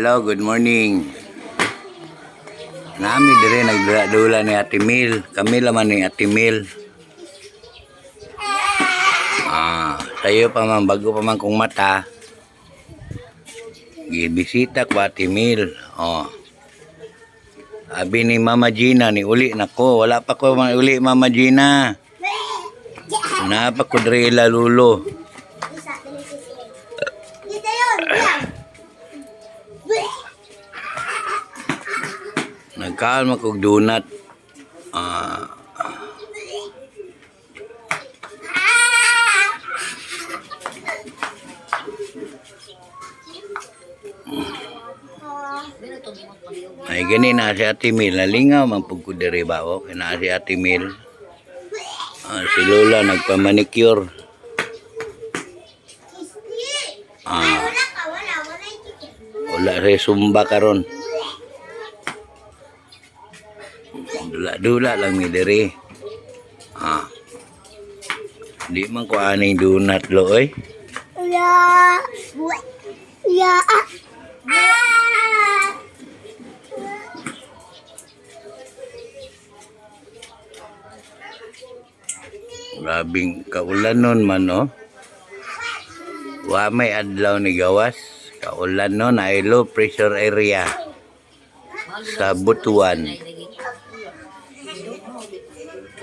Hello, good morning. Nami dire nagdula ni Ate Mil. Kami laman ni Ate Mil. Ah, sayo pa man bago pa man kong mata. Gibisita ko Ate Mil. Oh. Abi ni Mama Gina ni uli nako, wala pa ko man uli Mama Gina. Napa ko dire lalulo. Nagkaan mo kog donut. Ah, ay gani na si Ate Mil. Nalingaw man pug ko diri ba o. Na si Ate Mil. Ah, si Lola nagpa-manicure. Ah, wala rin sumba karon. Dula-dula lang mi diri. Ah. Di man ko aning donut lo oy. Ya. Ya. Ah. Grabing kaulan nun man no. Wa may adlaw ni gawas. Kaulan nun ay low pressure area sa Butuan.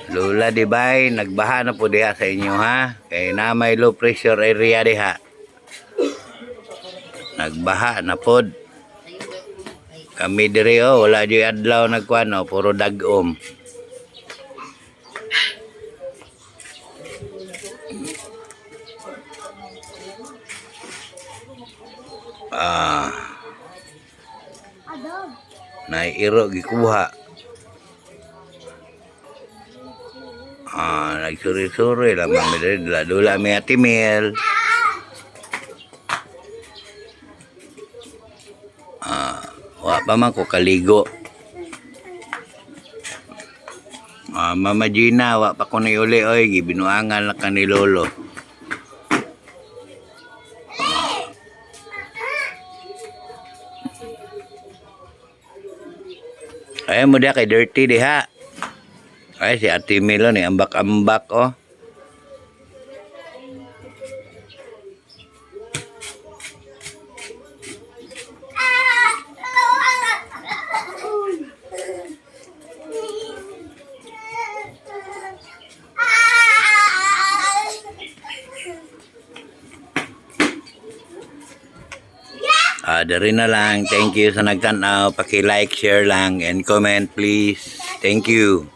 Lula di bay, nagbaha na po diha sa inyo ha. Kay na may low pressure area diha. Nagbaha na pod. Kami diri oh, wala di adlaw nagkuan oh, puro dagom. Ah, nairo gikuha. Ah, nagsuri-suri lang kami diri dula mi. Ah, wa pa man ko kaligo. Ah, Mama Gina, wa pa ko ni uli oy, gibinuangan lang ka ni Lolo. Ay mo dia kay dirty diha. Ay si Ate Milo ni ambak-ambak oh. Ah, dari na lang. Thank you sa nagtanaw. Paki-like, share lang and comment please. Thank you.